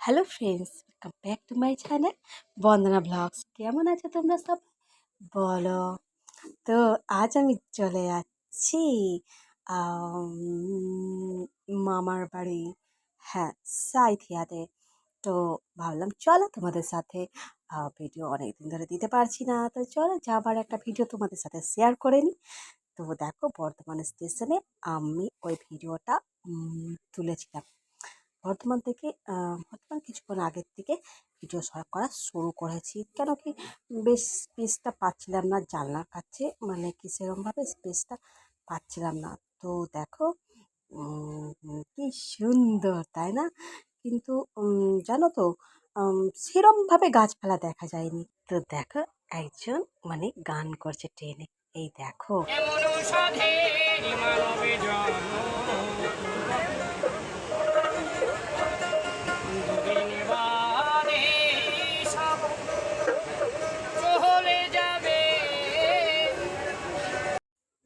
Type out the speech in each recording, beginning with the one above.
Hello friends welcome back to my channel Bandana blogs. কেমন আছো তোমরা সব বলো। তো আজ আমি চলে যাচ্ছি মামার বাড়ি হ্যাঁ সাইথিয়াতে। তো ভাবলাম, চলো তোমাদের সাথে ভিডিও অনেক দিন ধরে দিতে পারছি না। তো চলো যাবার একটা ভিডিও তোমাদের সাথে শেয়ার করে নিই। তো দেখো বর্ধমান স্টেশনে আমি ওই ভিডিওটা তুলেছিলাম। বর্ধমান থেকে আহ, বর্ধমান কিছুক্ষণ আগের থেকে ভিডিও করা শুরু করেছি। কেন কি বেশ স্পেসটা পাচ্ছিলাম না জানলার কাছে মানে কি সেরকমভাবে স্পেসটা পাচ্ছিলাম না। তো দেখো কি সুন্দর তাই না? কিন্তু জানো তো সেরমভাবে গাছপালা দেখা যায়নি। তো দেখো একজন মানে গান করছে ট্রেনে। এই দেখো।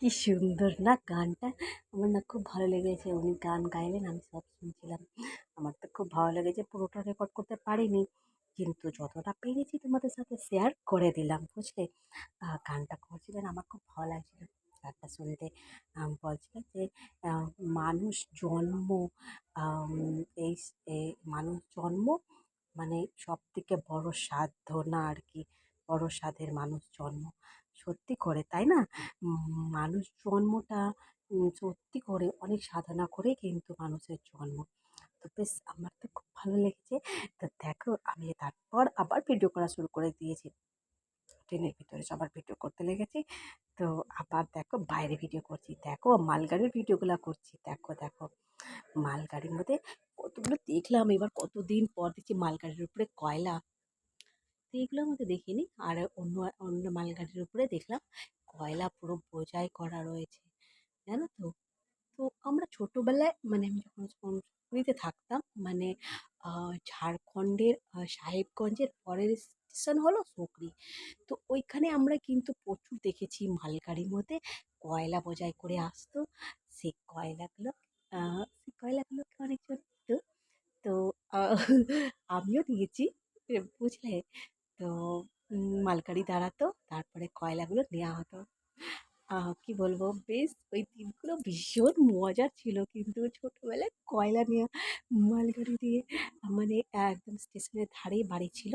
কি সুন্দর না গানটা? আমার না খুব ভালো লেগেছে। উনি গান গাইলেন আমি সব শুনছিলাম। আমার তো খুব ভালো লেগেছে পুরোটা রেকর্ড করতে পারিনি। কিন্তু যতটা পেরেছি তোমাদের সাথে শেয়ার করে দিলাম বুঝলে? গানটা করছিলেন আমার খুব ভালো লাগছিল। গানটা শুনতে আম, বলছিলেন যে মানুষ জন্ম এই মানুষ জন্ম মানে সব থেকে বড় সাধনা আর কি? বড় সাধের মানুষ জন্ম। সত্যি করে, তাই না? মানুষ জন্মটা সত্যি করে অনেক সাধনা করে কিন্তু মানুষের জন্ম। তো বেশ, আমার তো খুব ভালো লেগেছে। তো দেখো, আমি তারপর আবার ভিডিও করা শুরু করে দিয়েছি। ট্রেনের ভিতরে সবার ভিডিও করতে লেগেছি। তো আবার দেখো, বাইরে ভিডিও করছি। দেখো, মালগাড়ির ভিডিওগুলো করছি। দেখো দেখো, মালগাড়ির মধ্যে কতগুলো দেখলাম। এবার কতদিন পর দেখছি মালগাড়ির উপরে কয়লা। তো এগুলো আমাকে দেখিনি। আর অন্য অন্য মালগাড়ির উপরে দেখলাম কয়লা পুরো বোঝাই করা রয়েছে, জানো তো? তো আমরা ছোটোবেলায় মানে আমি যখন পুরীতে থাকতাম মানে ঝাড়খণ্ডের সাহেবগঞ্জের পরের স্টেশন হলো সুকরি তো ওইখানে আমরা কিন্তু প্রচুর দেখেছি মালগাড়ির মধ্যে কয়লা বোঝাই করে আসতো। সেই কয়লাগুলো সেই কয়লাগুলোকে অনেকজন তো আমিও নিয়েছি বুঝলে? তো মালগাড়ি দাঁড়াতো। তারপরে কয়লাগুলো নেওয়া হতো। কি বলব? বেশ, ওই দিনগুলো ভীষণ মজার ছিল কিন্তু ছোটোবেলায় কয়লা নেওয়া মালগাড়ি দিয়ে মানে একদম স্টেশনের ধারেই বাড়ি ছিল।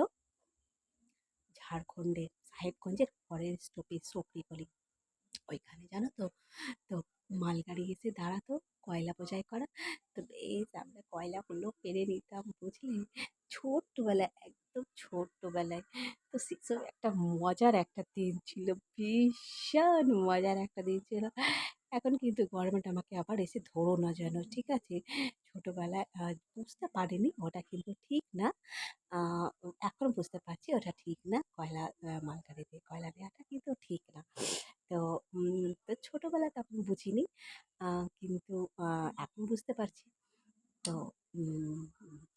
ঝাড়খণ্ডে সাহেবগঞ্জের পরের স্টপেজ সকরি বলি। ওইখানে জানো তো? তো মালগাড়ি এসে দাঁড়াতো, কয়লা বোঝাই করা। তো বেশ, আমরা কয়লাগুলো পেরে নিতাম, বুঝলি? ছোট্টবেলায় একদম ছোট্টবেলায়। তো সেসব একটা মজার একটা দিন ছিল, ভীষণ মজার একটা দিন ছিল। এখন কিন্তু গভর্নমেন্ট আমাকে আবার এসে ধরো না যেন, ঠিক আছে? ছোটোবেলায় বুঝতে পারিনি ওটা কিন্তু ঠিক না। এখন বুঝতে পারছি ওটা ঠিক না। কয়লা মালগাড়িতে কয়লা নেওয়াটা কিন্তু ঠিক না। তো তো ছোটবেলায় তখন বুঝিনি। কিন্তু এখন বুঝতে পারছি। তো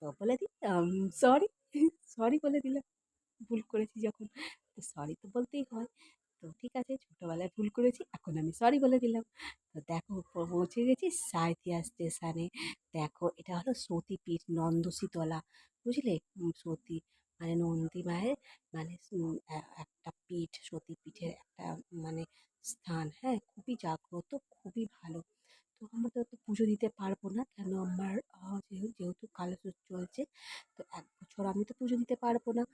তো বলে দিই সরি সরি বলে দিলাম, ভুল করেছি যখন। তো সরি তো বলতেই হয়। তো ঠিক আছে, ছোটোবেলায় ভুল করেছি, এখন আমি সরি বলে দিলাম। তো দেখো, পৌঁছে গেছি সাঁইথিয়া স্টেশনে দেখো, এটা হলো সতীপীঠ, নন্দশীতলা, বুঝলে? সতী মানে নন্দী মায়ের মানে একটা পীঠ সতীপীঠের একটা মানে স্থান। হ্যাঁ খুবই জাগ্রত, খুবই ভালো। তো আমরা তো তো পুজো দিতে পারব না, কেন আমার যেহেতু কালসর্প চলছে, তো এক বছর আমি তো পুজো দিতে পারব না।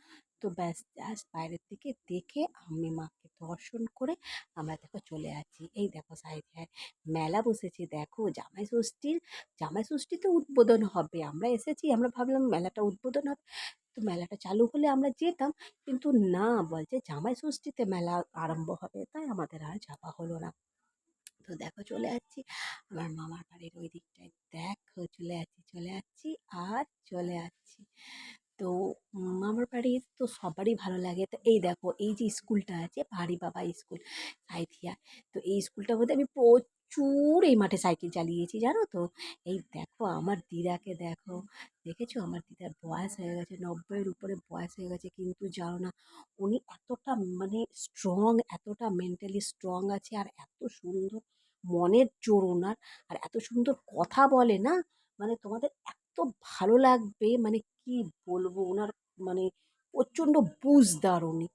তো ব্যাস ব্যাস, বাইরের থেকে দেখে আমি মাকে দর্শন করে আমরা দেখো চলে যাচ্ছি এই দেখো সাইডে মেলা বসেছে। দেখো, জামাই ষষ্ঠীর, জামাই ষষ্ঠীতে উদ্বোধন হবে। আমরা এসেছি, আমরা ভাবলাম মেলাটা উদ্বোধন হবে। তো মেলাটা চালু হলে আমরা যেতাম। কিন্তু না বলছে জামাই ষষ্ঠীতে মেলা আরম্ভ হবে, তাই আমাদের আর যাওয়া হলো না। তো দেখো চলে যাচ্ছি আমার মামার বাড়ির ওই দিকটায়। দেখো চলে যাচ্ছি চলে যাচ্ছি আর চলে আসছি। তো মামার বাড়ির তো সবারই ভালো লাগে। তো এই দেখো, এই যে স্কুলটা আছে পাহাড়ি বাবা স্কুল, সাইথিয়া। তো এই স্কুলটার মধ্যে আমি প্রচুর এই মাঠে সাইকেল চালিয়েছি, জানো তো? এই দেখো আমার দিদাকে দেখো। দেখেছ? আমার দিদার বয়স হয়ে গেছে, নব্বইয়ের উপরে বয়স হয়ে গেছে, কিন্তু জানো না, উনি এতটা মানে স্ট্রং এতটা মেন্টালি স্ট্রং আছে আর এত সুন্দর মনের জোর ওনার আর এত সুন্দর কথা বলে না? মানে তোমাদের এত ভালো লাগবে মানে কি বলব? ওনার মানে প্রচণ্ড বুঝদার উনি।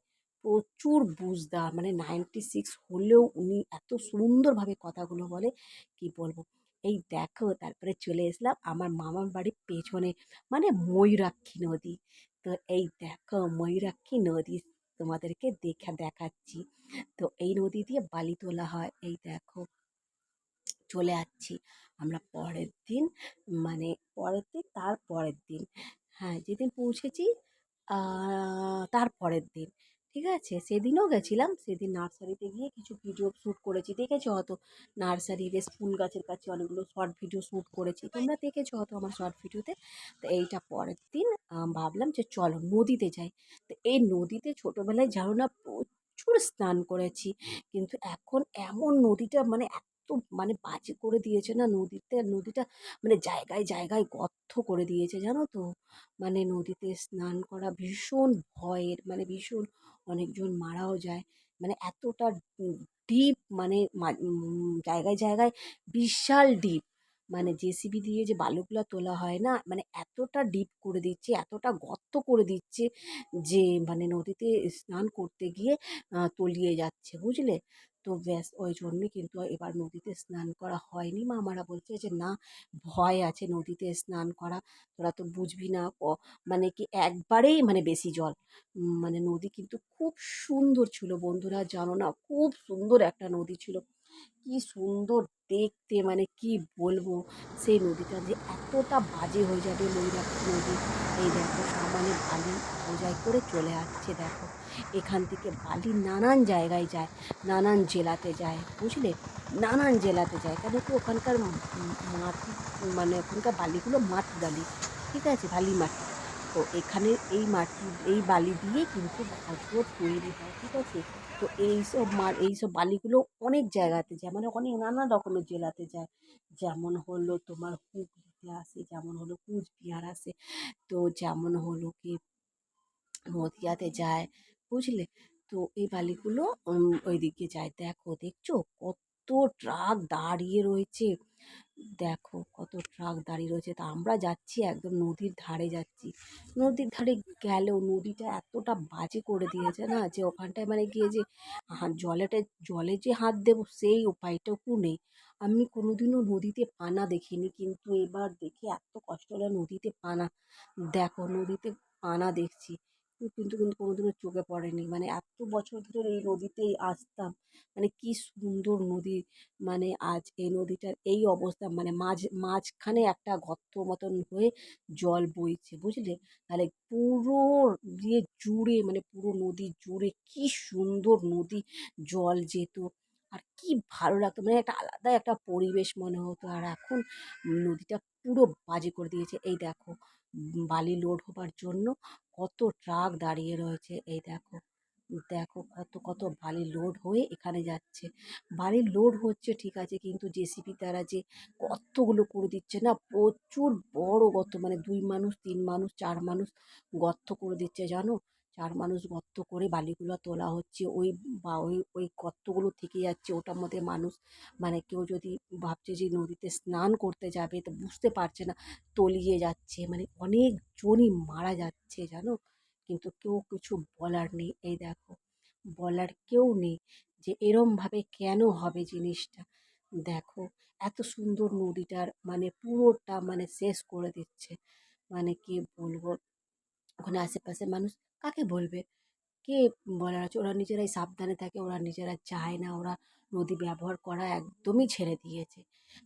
প্রচুর বুঝদার মানে নাইনটি সিক্স হলেও উনি এত সুন্দরভাবে কথাগুলো বলে, কি বলব? এই দেখো, তারপরে চলে এসলাম আমার মামার বাড়ির পেছনে মানে ময়ূরাক্ষী নদী। তো এই দেখো, ময়ূরাক্ষী নদী তোমাদেরকে দেখা, দেখাচ্ছি। তো এই নদী দিয়ে বালি তোলা হয়, এই দেখো। চলে যাচ্ছি আমরা পরের দিন মানে পরের দিন, তার পরের দিন। হ্যাঁ যেদিন পৌঁছেছি তার পরের দিন। ঠিক আছে? সেদিনও গেছিলাম। সেদিন নার্সারিতে গিয়ে কিছু ভিডিও শ্যুট করেছি। দেখেছ হয়তো? নার্সারি বেশ ফুল গাছের কাছে অনেকগুলো শর্ট ভিডিও শ্যুট করেছি। তোমরা দেখেছ হয়তো আমার শর্ট ভিডিওতে? তো এইটা পরের দিন ভাবলাম যে চলো নদীতে যাই। তো এই নদীতে ছোটোবেলায় জানো না প্রচুর স্নান করেছি। কিন্তু এখন এমন নদীটা মানে এত মানে বাজে করে দিয়েছে না নদীতে। নদীটা মানে জায়গায় জায়গায় গর্ত করে দিয়েছে, জানো তো? মানে নদীতে স্নান করা ভীষণ ভয়ের মানে ভীষণ অনেকজন মারাও যায়। মানে এতটা ডিপ মানে জায়গায় জায়গায় বিশাল ডিপ মানে জেসিবি দিয়ে যে বালুগুলো তোলা হয় না মানে এতটা ডিপ করে দিচ্ছে, এতটা গর্ত করে দিচ্ছে যে মানে নদীতে স্নান করতে গিয়ে তলিয়ে যাচ্ছে, বুঝলে? তো ব্যাস, ওই জন্যে কিন্তু এবার নদীতে স্নান করা হয়নি। মামারা বলছে যে, না, ভয় আছে নদীতে স্নান করা, তোরা তো বুঝবি না মানে কি একবারেই মানে বেশি জল। মানে নদী কিন্তু খুব সুন্দর ছিল বন্ধুরা, জানো না? খুব সুন্দর একটা নদী ছিল। কি সুন্দর দেখতে মানে কি বলব? সেই নদীটা যে এতটা বাজে হয়ে যাবে ময়ূরাক্ষী নদী। এই দেখো, সামনে বালি বোঝাই করে চলে আসছে দেখো। এখান থেকে বালি নানান জায়গায় যায়, নানান জেলাতে যায়, বুঝলে? নানান জেলাতে যায়। কেন কি ওখানকার মাটি মানে ওখানকার বালিগুলো মাটি বালি, ঠিক আছে? বালি মাটি। তো এখানে এই মাটি, এই বালি দিয়ে কিন্তু ঘরগুলো তৈরি হয়, ঠিক আছে? তো এইসব মা, এইসব বালিগুলো অনেক জায়গাতে যায় মানে অনেক নানা রকমের জেলাতে যায়। যেমন হলো তোমার হুগলিতে আসে, যেমন হলো কুচবিহার আসে, তো যেমন হলো কি নদিয়াতে যায়, বুঝলে? তো এই বালিগুলো ওইদিকে যায়। দেখো, দেখছ? কত ট্রাক দাঁড়িয়ে রয়েছে। দেখো কত ট্রাক দাঁড়িয়ে রয়েছে। তা আমরা যাচ্ছি একদম নদীর ধারে যাচ্ছি। নদীর ধারে গেলেও নদীটা এতটা বাজে করে দিয়েছে না যে ওখানটায় মানে গিয়ে যে হাত জলেটা, জলে যে হাত দেবো সেই উপায়টুকু নেই। আমি কোনোদিনও নদীতে পানা দেখিনি কিন্তু এবার দেখে এত কষ্ট হলো নদীতে পানা। দেখো নদীতে পানা দেখছি। কিন্তু কিন্তু কোনোদিনও চোখে পড়েনি। মানে এত বছর ধরে এই নদীতেই আসতাম। মানে কি সুন্দর নদী। মানে আজ এই নদীটার এই অবস্থা। মানে মাঝ, মাঝখানে একটা গর্ত মতন হয়ে জল বইছে, বুঝলে? তাহলে পুরো দিয়ে জুড়ে মানে পুরো নদী জুড়ে কি সুন্দর নদী জল যেত। আর কি ভালো লাগতো। মানে একটা আলাদা একটা পরিবেশ মনে হতো। আর এখন নদীটা পুরো বাজে করে দিয়েছে। এই দেখো, বালি লোড হবার জন্য কত ট্রাক দাঁড়িয়ে রয়েছে। এই দেখো দেখো কত কত বালি লোড হয়ে এখানে যাচ্ছে। বালি লোড হচ্ছে, ঠিক আছে, কিন্তু জেসিপি তারা যে কতগুলো করে দিচ্ছে না, প্রচুর বড় গর্ত মানে দুই মানুষ, তিন মানুষ, চার মানুষ গর্ত করে দিচ্ছে, জানো? চার মানুষ গর্ত করে বালিগুলো তোলা হচ্ছে। ওই বা ওই ওই গর্তগুলো থেকে যাচ্ছে। ওটার মধ্যে মানুষ মানে কেউ যদি ভাবছে যে নদীতে স্নান করতে যাবে, তো বুঝতে পারছে না, তলিয়ে যাচ্ছে। মানে অনেকজনই মারা যাচ্ছে, জানো? কিন্তু কেউ কিছু বলার নেই। এই দেখো, বলার কেউ নেই যে এরমভাবে কেন হবে জিনিসটা। দেখো, এত সুন্দর নদীটার মানে পুরোটা মানে শেষ করে দিচ্ছে। মানে কি বলব? ওখানে আশেপাশে মানুষ কাকে বলবে? কে বলার আছে? ওরা নিজেরাই সাবধানে থাকে, ওরা নিজেরা চায় না, ওরা নদী ব্যবহার করা একদমই ছেড়ে দিয়েছে।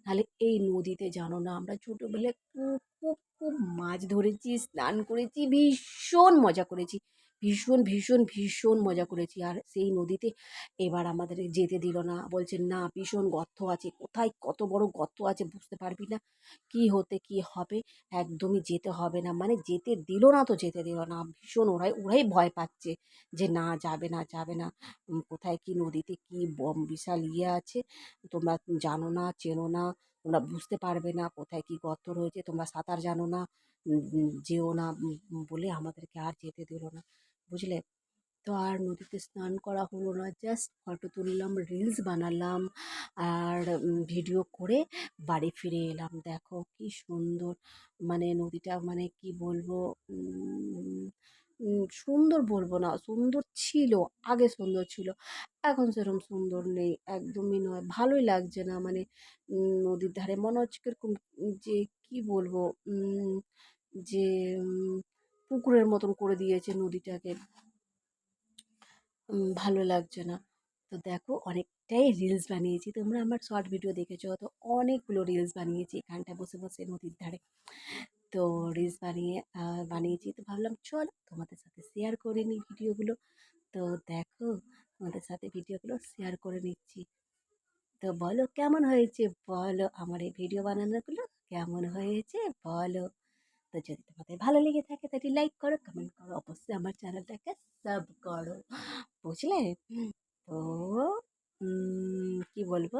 নাহলে এই নদীতে জানো না, আমরা ছোটোবেলায় খুব খুব খুব মাছ ধরেছি, স্নান করেছি, ভীষণ মজা করেছি। ভীষণ ভীষণ ভীষণ মজা করেছি। আর সেই নদীতে এবার আমাদের যেতে দিল না। বলছে, না, ভীষণ গর্ত আছে। কোথায় কত বড় গর্ত আছে বুঝতে পারবি না। কি হতে, কি হবে? একদমই যেতে হবে না। মানে যেতে দিল না তো যেতে দিল না। ভীষণ ওরাই ওরাই ভয় পাচ্ছে যে, না, যাবে না যাবে না। কোথায় কি নদীতে কি বিশাল ইয়ে আছে? তোমরা জানো না, চেনো না। তোমরা বুঝতে পারবে না কোথায় কি গর্ত রয়েছে। তোমরা সাঁতার জানো না। যেও না। বলে আমাদেরকে আর যেতে দিল না। বুঝলে? তো আর নদীতে স্নান করা হলো না জাস্ট ফটো তুললাম রিলস বানালাম আর ভিডিও করে বাড়ি ফিরে এলাম। দেখো কি সুন্দর মানে নদীটা মানে কি বলব সুন্দর বলব না, সুন্দর ছিল, আগে সুন্দর ছিল, এখন সেরকম সুন্দর নেই, একদমই নয়, ভালোই লাগছে না মানে নদীর ধারে। মনে হচ্ছে কীরকম যে, কি বলব যে পুকুরের মতন করে দিয়েছে নদীটাকে। ভালো লাগছে না। তো দেখো, অনেকটাই রিলস বানিয়েছি। তোমরা আমার শর্ট ভিডিও দেখেছ, তো অনেকগুলো রিলস বানিয়েছি এখানটায় বসে বসে নদীর ধারে। তো রিলস বানিয়ে বানিয়েছি। তো ভাবলাম, চল তোমাদের সাথে শেয়ার করে নিই ভিডিওগুলো তো দেখো, তোমাদের সাথে ভিডিওগুলো শেয়ার করে নিচ্ছি। তো বলো, কেমন হয়েছে? বলো আমার এই ভিডিও বানানোগুলো কেমন হয়েছে? বলো। তো যদি তোমাদের ভালো লেগে থাকে তাহলে লাইক করো কমেন্ট করো, অবশ্যই আমার চ্যানেলটাকে সাব করো। বুঝলে? তো কি বলব?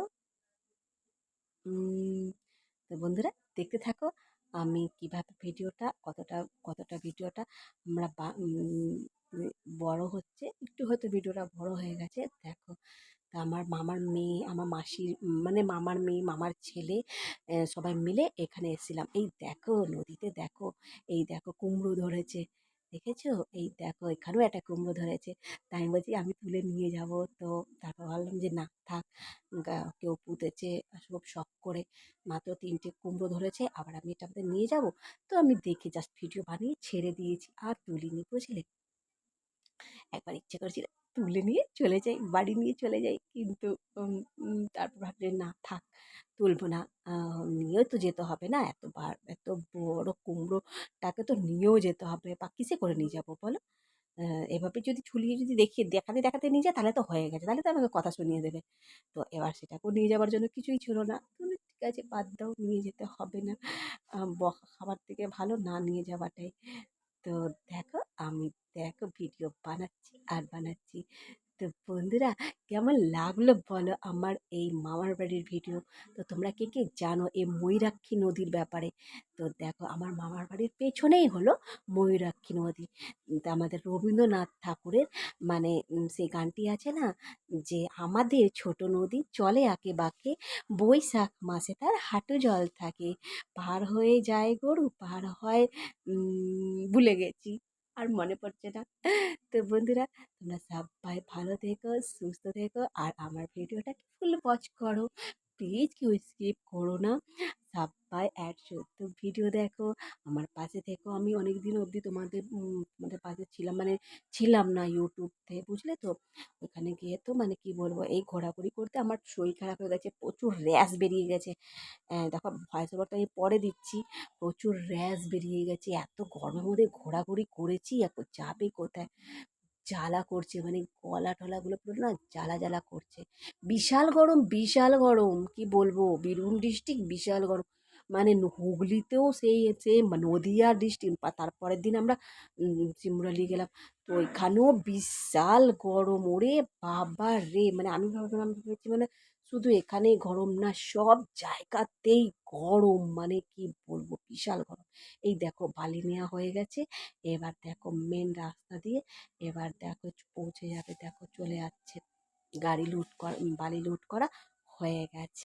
তো বন্ধুরা দেখতে থাকো আমি কীভাবে ভিডিওটা, কতটা কতটা ভিডিওটা আমরা বড় হচ্ছে। একটু হয়তো ভিডিওটা বড় হয়ে গেছে, দেখো। আমার মামার মেয়ে, আমার মাসির মানে মামার মেয়ে, মামার ছেলে সবাই মিলে এখানে এসেছিলাম। এই দেখো নদীতে দেখো, এই দেখো কুমড়ো ধরেছে, দেখেছ? এই দেখো এখানেও একটা কুমড়ো ধরেছে। তাই আমি বলছি, আমি তুলে নিয়ে যাব। তো তারপর ভাবলাম যে, না, থাক কেউ পুঁতেছে, সব শখ করে মাত্র তিনটে কুমড়ো ধরেছে, আবার আমি এটা আমাদের নিয়ে যাব? তো আমি দেখে জাস্ট ভিডিও বানিয়ে ছেড়ে দিয়েছি, আর তুলিনি বুঝলে? একবার ইচ্ছে করেছিল তুলে নিয়ে চলে যাই, বাড়ি নিয়ে চলে যাই। কিন্তু তারপর ভাবলে না থাক, তুলবো না। নিয়েও তো যেতে হবে না, এত বার, এত বড় কুমড়োটাকে তো নিয়েও যেতে হবে, বা কিসে করে নিয়ে যাব বলো? এভাবে যদি ঝুলিয়ে যদি দেখিয়ে, দেখাতে দেখাতে নিয়ে যায় তাহলে তো হয়ে গেছে, তাহলে তো আমাকে কথা শুনিয়ে দেবে। তো এবার সেটাকেও নিয়ে যাওয়ার জন্য কিছুই ছিল না। ঠিক আছে, বাদ দাও, নিয়ে যেতে হবে না। বকা খাবার থেকে ভালো না নিয়ে যাওয়াটাই। তো দেখো আমি দেখো ভিডিও বানাচ্ছি আর বানাচ্ছি। তো বন্ধুরা, কেমন লাগল বলো আমার এই মামার বাড়ির ভিডিও তো তোমরা কে কে জানো এই ময়ূরাক্ষী নদীর ব্যাপারে? তো দেখো, আমার মামার বাড়ির পেছনেই হলো ময়ূরাক্ষী নদী। তা আমাদের রবীন্দ্রনাথ ঠাকুরের মানে সেই গানটি আছে না, যে আমাদের ছোট নদী চলে আঁকে বাঁকে, বৈশাখ মাসে তার হাঁটু জল থাকে। পার হয়ে যায় গরু, পার হয় ভুলে গেছি। আর মনে পড়ছে না। তো বন্ধুরা, তোমরা সবাই ভালো থেকো, সুস্থ থেকো, আর আমার ভিডিওটা ফুল ওয়াচ করো। প্লিজ কেউ স্কিপ করো না। সবাই অ্যাড সত্য ভিডিও দেখো, আমার পাশে থেকো। আমি অনেক দিন অবধি তোমাদের তোমাদের পাশে ছিলাম মানে ছিলাম না ইউটিউব থেকে বুঝলে তো? ওখানে গিয়ে তো মানে কি বলব, এই ঘোরাঘুরি করতে আমার শরীর খারাপ হয়ে গেছে, প্রচুর র্যাশ বেরিয়ে গেছে। দেখো ভয়েস ওভারটা আমি পরে দিচ্ছি। প্রচুর র্যাশ বেরিয়ে গেছে, এত গরমের মধ্যে ঘোরাঘুরি করেছি এখন যাবে কোথায়? জ্বালা করছে মানে গলা টলাগুলো পুরো না জ্বালা জ্বালা করছে। বিশাল গরম বিশাল গরম, কি বলব? বীরভূম ডিস্ট্রিক্ট বিশাল গরম। মানে হুগলিতেও সেই সেম নদিয়ার ডিস্ট্রিক্ট তারপরের দিন আমরা সিমরালি গেলাম। তো ওইখানেও বিশাল গরম, ওরে বাবা রে! মানে আমি ভাবলাম ভেবেছি মানে শুধু এখানে গরম না, সব জায়গাতেই গরম। মানে কি বলব, বিশাল গরম। এই দেখো বালি নেওয়া হয়ে গেছে, এবার দেখো মেন রাস্তা দিয়ে এবার দেখো পৌঁছে যাবে। দেখো চলে যাচ্ছে, গাড়ি লুট করা, বালি লুট করা হয়ে গেছে।